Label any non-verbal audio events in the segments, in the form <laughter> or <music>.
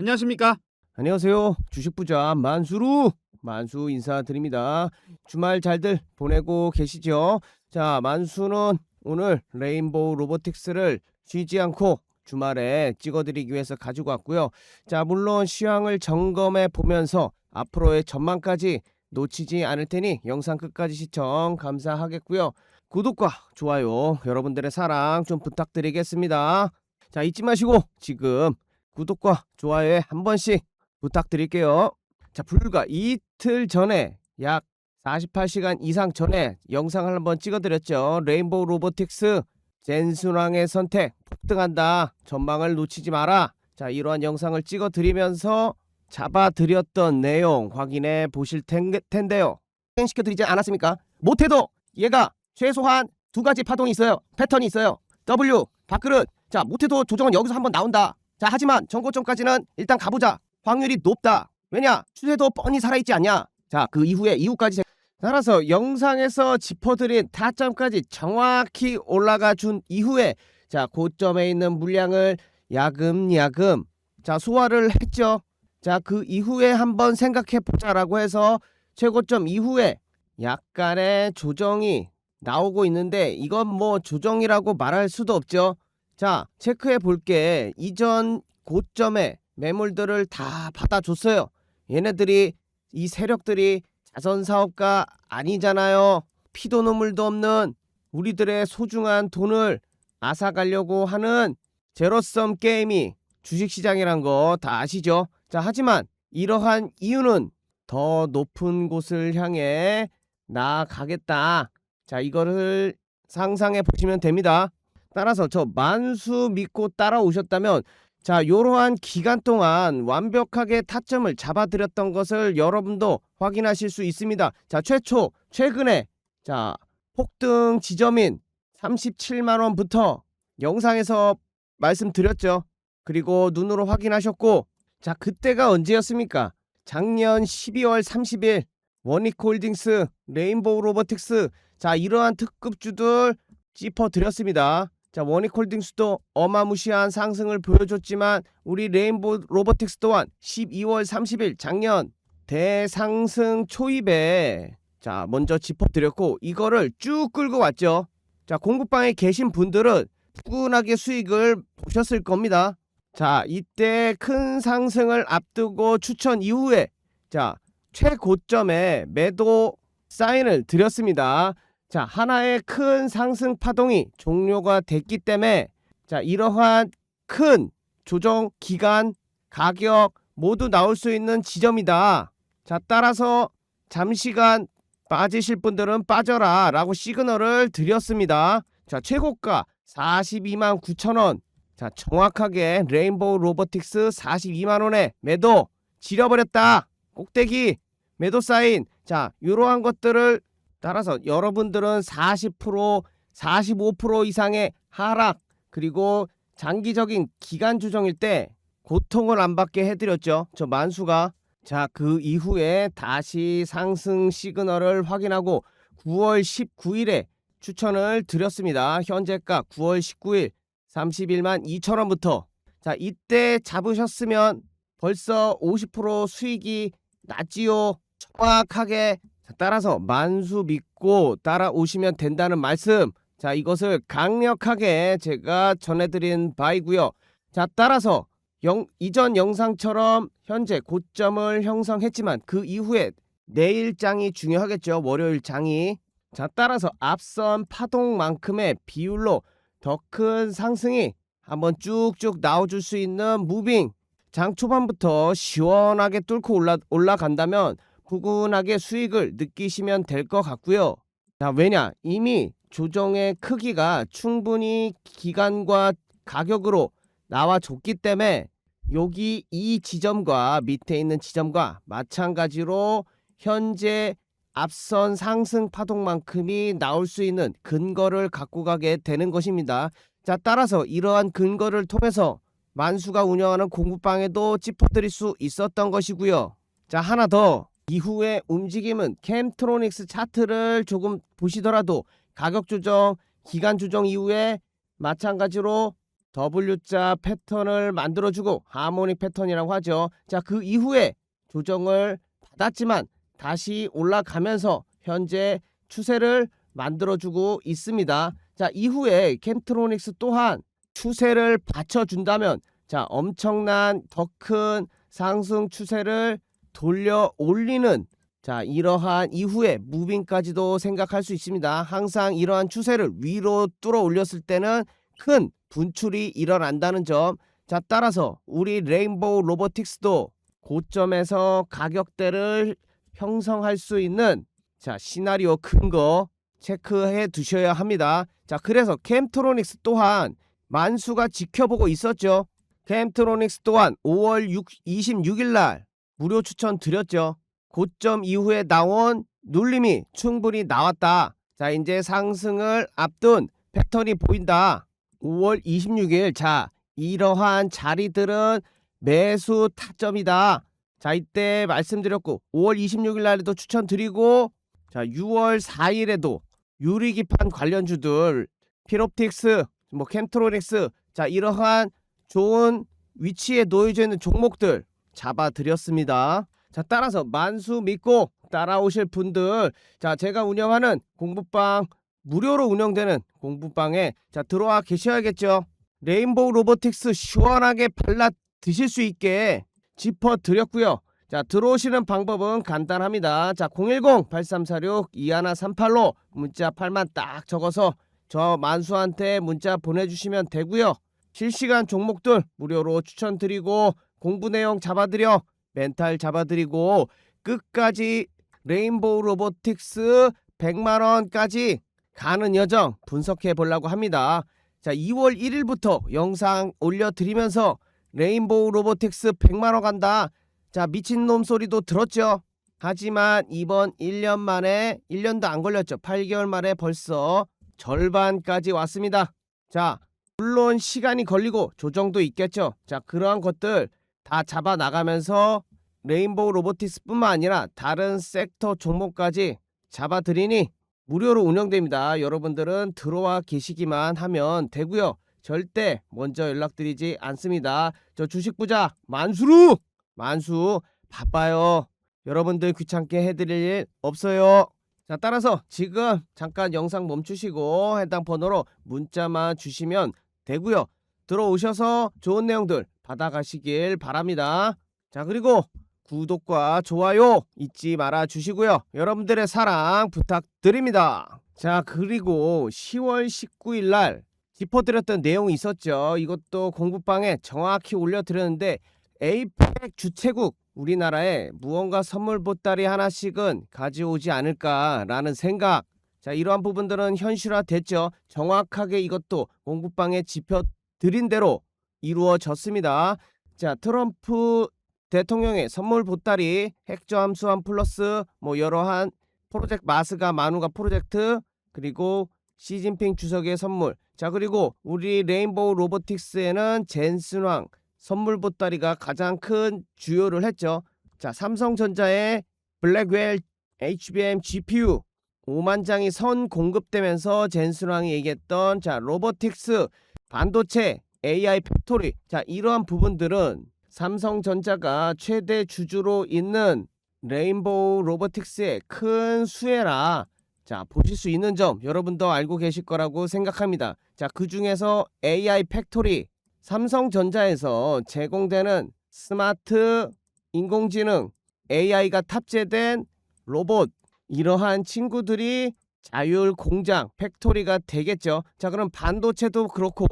안녕하십니까? 안녕하세요. 주식부자 만수루 만수 인사드립니다. 주말 잘들 보내고 계시죠? 자, 만수는 오늘 레인보우 로보틱스를 쉬지 않고 주말에 찍어드리기 위해서 가지고 왔고요. 자, 물론 시황을 점검해 보면서 앞으로의 전망까지 놓치지 않을 테니 영상 끝까지 시청 감사하겠고요. 구독과 좋아요 여러분들의 사랑 좀 부탁드리겠습니다. 자, 잊지 마시고 지금 구독과 좋아요에 한 번씩 부탁드릴게요. 자, 불과 이틀 전에 약 48시간 이상 전에 영상을 한번 찍어드렸죠. 레인보우 로보틱스 젠순왕의 선택 폭등한다. 전망을 놓치지 마라. 자, 이러한 영상을 찍어드리면서 잡아드렸던 내용 확인해 보실 텐- 텐데요. 시켜드리지 않았습니까? 못해도 얘가 최소한 두 가지 파동이 있어요. 패턴이 있어요. W 밥그릇. 자, 못해도 조정은 여기서 한번 나온다. 자, 하지만 전고점까지는 일단 가보자. 확률이 높다. 왜냐? 추세도 뻔히 살아있지 않냐? 자, 그 이후에 이후까지 제- 따라서 영상에서 짚어드린 타점까지 정확히 올라가 준 이후에 자, 고점에 있는 물량을 야금야금 자, 소화를 했죠. 자, 그 이후에 한번 생각해 보자라고 해서 최고점 이후에 약간의 조정이 나오고 있는데 이건 뭐 조정이라고 말할 수도 없죠. 자, 체크해 볼게. 이전 고점에 매물들을 다 받아줬어요. 얘네들이 이 세력들이 자선 사업가 아니잖아요. 피도 눈물도 없는 우리들의 소중한 돈을 앗아가려고 하는 제로섬 게임이 주식시장이란 거 다 아시죠? 자, 하지만 이러한 이유는 더 높은 곳을 향해 나아가겠다. 자, 이거를 상상해 보시면 됩니다. 따라서 저 만수 믿고 따라오셨다면 자, 이러한 기간 동안 완벽하게 타점을 잡아드렸던 것을 여러분도 확인하실 수 있습니다. 자, 최초 최근에 자, 폭등 지점인 37만 원부터 영상에서 말씀드렸죠. 그리고 눈으로 확인하셨고 자, 그때가 언제였습니까? 작년 12월 30일 원익홀딩스, 레인보우 로보틱스 자, 이러한 특급주들 짚어 드렸습니다. 자, 원익홀딩스도 어마무시한 상승을 보여줬지만 우리 레인보우 로보틱스 또한 12월 30일 작년 대상승 초입에 자, 먼저 짚어 드렸고 이거를 쭉 끌고 왔죠. 자, 공부방에 계신 분들은 푸근하게 수익을 보셨을 겁니다. 자, 이때 큰 상승을 앞두고 추천 이후에 자, 최고점에 매도 사인을 드렸습니다. 자, 하나의 큰 상승 파동이 종료가 됐기 때문에 자, 이러한 큰 조정 기간, 가격 모두 나올 수 있는 지점이다. 자, 따라서 잠시간 빠지실 분들은 빠져라 라고 시그널을 드렸습니다. 자, 최고가 42만 9천 원. 자, 정확하게 레인보우 로보틱스 42만 원에 매도 지려버렸다. 꼭대기 매도 사인. 자, 이러한 것들을 따라서 여러분들은 40%, 45% 이상의 하락 그리고 장기적인 기간 조정일 때 고통을 안 받게 해드렸죠. 저 만수가 자 그 이후에 다시 상승 시그널을 확인하고 9월 19일에 추천을 드렸습니다. 현재가 9월 19일 31만 2천 원부터 자 이때 잡으셨으면 벌써 50% 수익이 났지요. 정확하게 자, 따라서 만수 믿고 따라오시면 된다는 말씀. 자, 이것을 강력하게 제가 전해드린 바이고요. 자, 따라서 영, 이전 영상처럼 현재 고점을 형성했지만 그 이후에 내일 장이 중요하겠죠. 월요일 장이. 자, 따라서 앞선 파동만큼의 비율로 더 큰 상승이 한번 쭉쭉 나와줄 수 있는 무빙. 장 초반부터 시원하게 뚫고 올라, 올라간다면 푸근하게 수익을 느끼시면 될 것 같고요. 자, 왜냐? 이미 조정의 크기가 충분히 기간과 가격으로 나와줬기 때문에 여기 이 지점과 밑에 있는 지점과 마찬가지로 현재 앞선 상승 파동만큼이 나올 수 있는 근거를 갖고 가게 되는 것입니다. 자, 따라서 이러한 근거를 통해서 만수가 운영하는 공부방에도 짚어드릴 수 있었던 것이고요. 자, 하나 더 이후의 움직임은 캠트로닉스 차트를 조금 보시더라도 가격 조정, 기간 조정 이후에 마찬가지로 W자 패턴을 만들어주고 하모닉 패턴이라고 하죠. 자, 그 이후에 조정을 받았지만 다시 올라가면서 현재 추세를 만들어주고 있습니다. 자, 이후에 캠트로닉스 또한 추세를 받쳐준다면 자, 엄청난 더 큰 상승 추세를 돌려 올리는 자, 이러한 이후에 무빙까지도 생각할 수 있습니다. 항상 이러한 추세를 위로 뚫어 올렸을 때는 큰 분출이 일어난다는 점. 자, 따라서 우리 레인보우 로보틱스도 고점에서 가격대를 형성할 수 있는 자, 시나리오 큰 거 체크해 두셔야 합니다. 자, 그래서 캠트로닉스 또한 만수가 지켜보고 있었죠. 캠트로닉스 또한 5월 6, 26일 날 무료 추천 드렸죠. 고점 이후에 나온 눌림이 충분히 나왔다. 자, 이제 상승을 앞둔 패턴이 보인다. 5월 26일 자, 이러한 자리들은 매수 타점이다. 자, 이때 말씀드렸고 5월 26일 날에도 추천드리고 자, 6월 4일에도 유리기판 관련주들 피롭틱스, 뭐 캠트로닉스 자, 이러한 좋은 위치에 놓여져 있는 종목들 잡아 드렸습니다. 자, 따라서 만수 믿고 따라오실 분들 자, 제가 운영하는 공부방 무료로 운영되는 공부방에 자, 들어와 계셔야겠죠. 레인보우 로보틱스 시원하게 발라 드실 수 있게 짚어 드렸고요. 자, 들어오시는 방법은 간단합니다. 자, 010-8346-2138로 문자 8만 딱 적어서 저 만수한테 문자 보내주시면 되고요. 실시간 종목들 무료로 추천드리고 공부 내용 잡아드려 멘탈 잡아드리고 끝까지 레인보우 로보틱스 100만 원까지 가는 여정 분석해 보려고 합니다. 자, 2월 1일부터 영상 올려드리면서 레인보우 로보틱스 100만 원 간다. 자, 미친놈 소리도 들었죠? 하지만 이번 1년 만에 1년도 안 걸렸죠. 8개월 만에 벌써 절반까지 왔습니다. 자, 물론 시간이 걸리고 조정도 있겠죠. 자, 그러한 것들 다 잡아 나가면서 레인보우 로보틱스뿐만 아니라 다른 섹터 종목까지 잡아드리니 무료로 운영됩니다. 여러분들은 들어와 계시기만 하면 되고요. 절대 먼저 연락드리지 않습니다. 저 주식 부자 만수루 만수 바빠요. 여러분들 귀찮게 해드릴 일 없어요. 자 따라서 지금 잠깐 영상 멈추시고 해당 번호로 문자만 주시면 되고요. 들어오셔서 좋은 내용들 받아가시길 바랍니다. 자 그리고 구독과 좋아요 잊지 말아 주시고요. 여러분들의 사랑 부탁드립니다. 자 그리고 10월 19일 날 짚어드렸던 내용이 있었죠. 이것도 공부방에 정확히 올려드렸는데 에이펙 주최국 우리나라에 무언가 선물 보따리 하나씩은 가져오지 않을까라는 생각. 자 이러한 부분들은 현실화 됐죠. 정확하게 이것도 공부방에 짚어드린 대로 이루어졌습니다. 자 트럼프 대통령의 선물 보따리 핵저 함수함 플러스 뭐 여러한 프로젝트 마스가 마누가 프로젝트 그리고 시진핑 주석의 선물 자 그리고 우리 레인보우 로보틱스에는 젠슨왕 선물 보따리가 가장 큰 주요를 했죠 자 삼성전자의 블랙웰 HBM GPU 5만 장이 선 공급되면서 젠슨왕이 얘기했던 자 로보틱스 반도체 AI 팩토리 자 이러한 부분들은 삼성전자가 최대 주주로 있는 레인보우 로보틱스의 큰 수혜라 자 보실 수 있는 점 여러분도 알고 계실 거라고 생각합니다. 자 그 중에서 AI 팩토리 삼성전자에서 제공되는 스마트 인공지능 AI가 탑재된 로봇 이러한 친구들이 자율 공장 팩토리가 되겠죠. 자 그럼 반도체도 그렇고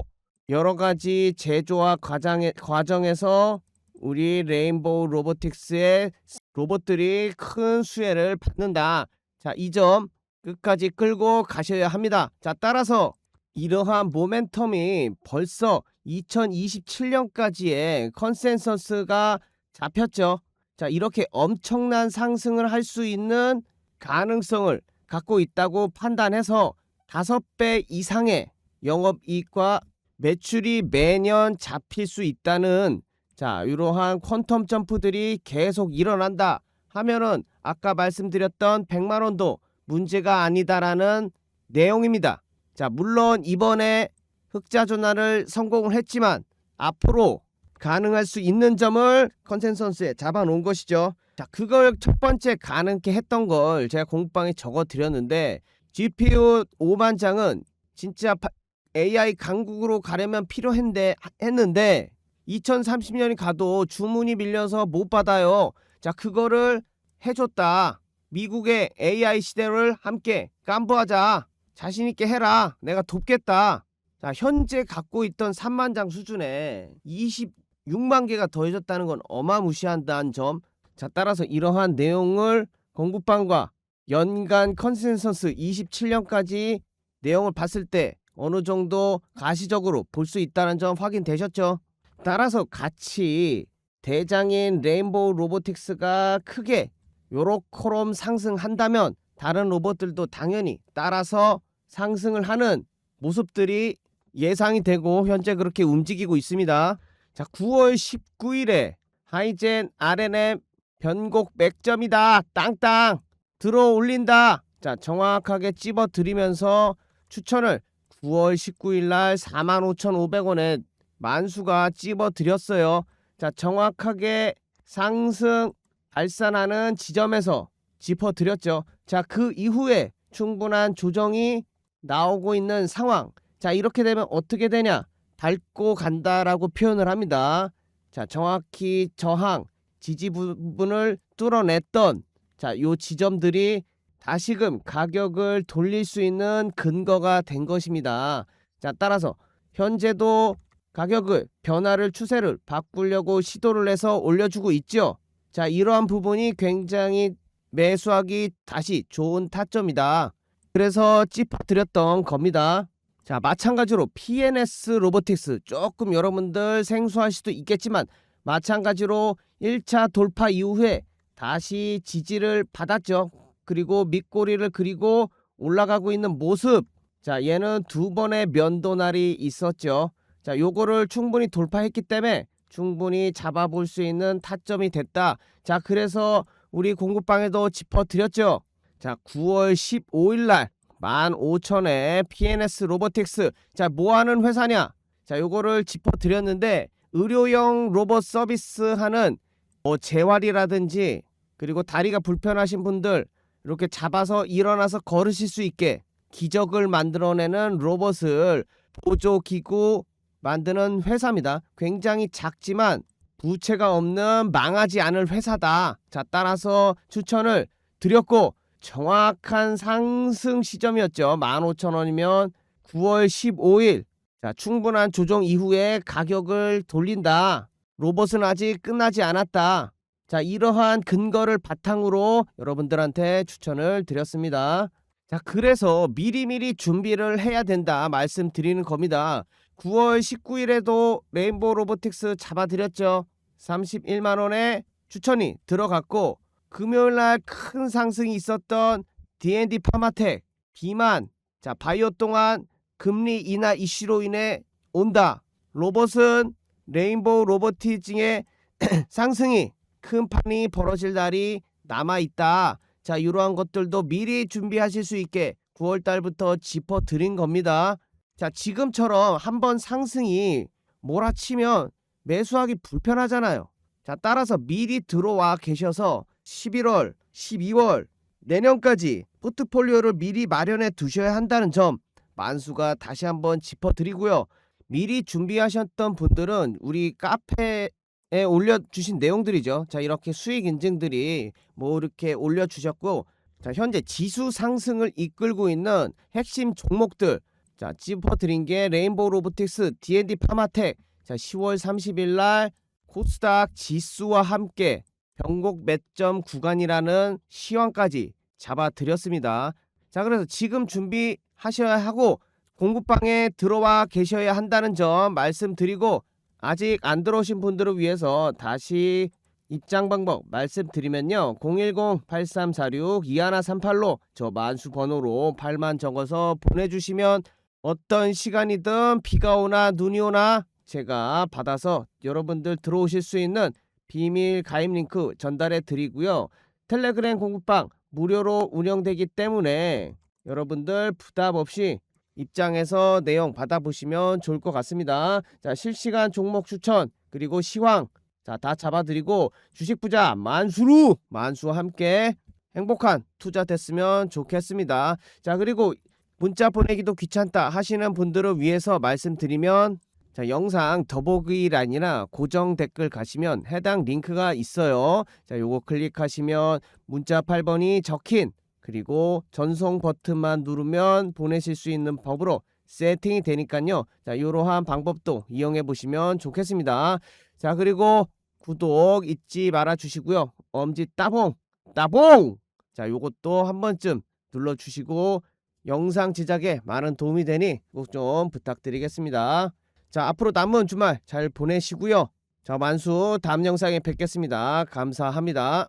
여러 가지 제조와 과정에, 과정에서 우리 레인보우 로보틱스의 로봇들이 큰 수혜를 받는다. 자, 이 점 끝까지 끌고 가셔야 합니다. 자, 따라서 이러한 모멘텀이 벌써 2027년까지의 컨센서스가 잡혔죠. 자, 이렇게 엄청난 상승을 할 수 있는 가능성을 갖고 있다고 판단해서 5배 이상의 영업이익과 매출이 매년 잡힐 수 있다는 자, 이러한 퀀텀 점프들이 계속 일어난다 하면은 아까 말씀드렸던 100만 원도 문제가 아니다라는 내용입니다. 자, 물론 이번에 흑자 전환을 성공을 했지만 앞으로 가능할 수 있는 점을 컨센서스에 잡아놓은 것이죠. 자, 그걸 첫 번째 가능케 했던 걸 제가 공부방에 적어 드렸는데 GPU 5만 장은 진짜 파- AI 강국으로 가려면 필요했는데 했는데 2030년이 가도 주문이 밀려서 못 받아요. 자, 그거를 해줬다. 미국의 AI 시대를 함께 깜부하자. 자신 있게 해라. 내가 돕겠다. 자, 현재 갖고 있던 3만 장 수준에 26만 개가 더해졌다는 건 어마무시한다는 점. 자, 따라서 이러한 내용을 공급방과 연간 컨센서스 27년까지 내용을 봤을 때 어느 정도 가시적으로 볼 수 있다는 점 확인되셨죠? 따라서 같이 대장인 레인보우 로보틱스가 크게 요렇게럼 상승한다면 다른 로봇들도 당연히 따라서 상승을 하는 모습들이 예상이 되고 현재 그렇게 움직이고 있습니다. 자, 9월 19일에 하이젠 RNM 변곡 맥점이다. 땅땅 들어 올린다. 자, 정확하게 찝어 드리면서 추천을 9월 19일 날 45,500원에 만수가 찝어 드렸어요. 자, 정확하게 상승 발산하는 지점에서 짚어 드렸죠. 자, 그 이후에 충분한 조정이 나오고 있는 상황. 자, 이렇게 되면 어떻게 되냐? 밟고 간다라고 표현을 합니다. 자, 정확히 저항, 지지 부분을 뚫어냈던 자, 요 지점들이 다시금 가격을 돌릴 수 있는 근거가 된 것입니다. 자, 따라서 현재도 가격을 변화를 추세를 바꾸려고 시도를 해서 올려주고 있죠. 자, 이러한 부분이 굉장히 매수하기 다시 좋은 타점이다. 그래서 짚어드렸던 겁니다. 자, 마찬가지로 PNS 로보틱스 조금 여러분들 생소할 수도 있겠지만 마찬가지로 1차 돌파 이후에 다시 지지를 받았죠. 그리고 밑꼬리를 그리고 올라가고 있는 모습. 자, 얘는 두 번의 면도날이 있었죠. 자, 요거를 충분히 돌파했기 때문에 충분히 잡아볼 수 있는 타점이 됐다. 자, 그래서 우리 공급방에도 짚어드렸죠. 자, 9월 15일 날 15,000에 PNS 로보틱스. 자, 뭐 하는 회사냐? 자, 요거를 짚어드렸는데 의료용 로봇 서비스 하는 뭐 재활이라든지 그리고 다리가 불편하신 분들 이렇게 잡아서 일어나서 걸으실 수 있게 기적을 만들어내는 로봇을 보조 기구 만드는 회사입니다. 굉장히 작지만 부채가 없는 망하지 않을 회사다. 자, 따라서 추천을 드렸고 정확한 상승 시점이었죠. 15,000원이면 9월 15일. 자, 충분한 조정 이후에 가격을 돌린다. 로봇은 아직 끝나지 않았다. 자, 이러한 근거를 바탕으로 여러분들한테 추천을 드렸습니다. 자, 그래서 미리미리 준비를 해야 된다 말씀드리는 겁니다. 9월 19일에도 레인보우 로보틱스 잡아드렸죠. 31만 원에 추천이 들어갔고 금요일 날 큰 상승이 있었던 D&D 파마텍 비만 자 바이오 동안 금리 인하 이슈로 인해 온다. 로봇은 레인보우 로보티징의 <clears throat> 상승이 큰 판이 벌어질 날이 남아 있다. 자, 이러한 것들도 미리 준비하실 수 있게 9월 달부터 짚어 드린 겁니다. 자, 지금처럼 한번 상승이 몰아치면 매수하기 불편하잖아요. 자, 따라서 미리 들어와 계셔서 11월, 12월 내년까지 포트폴리오를 미리 마련해 두셔야 한다는 점 만수가 다시 한번 짚어 드리고요. 미리 준비하셨던 분들은 우리 카페 에 올려주신 내용들이죠. 자, 이렇게 수익 인증들이 뭐 이렇게 올려주셨고, 자, 현재 지수 상승을 이끌고 있는 핵심 종목들, 자, 짚어드린 게 레인보우 로보틱스, D&D 파마텍, 자, 10월 30일 날 코스닥 지수와 함께 변곡 매점 구간이라는 시황까지 잡아드렸습니다. 자, 그래서 지금 준비하셔야 하고 공급방에 들어와 계셔야 한다는 점 말씀드리고 아직 안 들어오신 분들을 위해서 다시 입장 방법 말씀드리면요. 010-8346-2138로 저 만수 번호로 8만 적어서 보내주시면 어떤 시간이든 비가 오나 눈이 오나 제가 받아서 여러분들 들어오실 수 있는 비밀 가입 링크 전달해 드리고요. 텔레그램 공급방 무료로 운영되기 때문에 여러분들 부담 없이 입장에서 내용 받아보시면 좋을 것 같습니다. 자, 실시간 종목 추천 그리고 시황 자, 다 잡아드리고 주식 부자 만수루 만수와 함께 행복한 투자 됐으면 좋겠습니다. 자, 그리고 문자 보내기도 귀찮다 하시는 분들을 위해서 말씀드리면 자, 영상 더보기란이나 고정 댓글 가시면 해당 링크가 있어요. 자, 요거 클릭하시면 문자 8번이 적힌 그리고 전송 버튼만 누르면 보내실 수 있는 법으로 세팅이 되니까요. 자, 이러한 방법도 이용해 보시면 좋겠습니다. 자, 그리고 구독 잊지 말아 주시고요. 엄지 따봉, 따봉! 자, 요것도 한 번쯤 눌러 주시고 영상 제작에 많은 도움이 되니 꼭 좀 부탁드리겠습니다. 자, 앞으로 남은 주말 잘 보내시고요. 자, 만수 다음 영상에 뵙겠습니다. 감사합니다.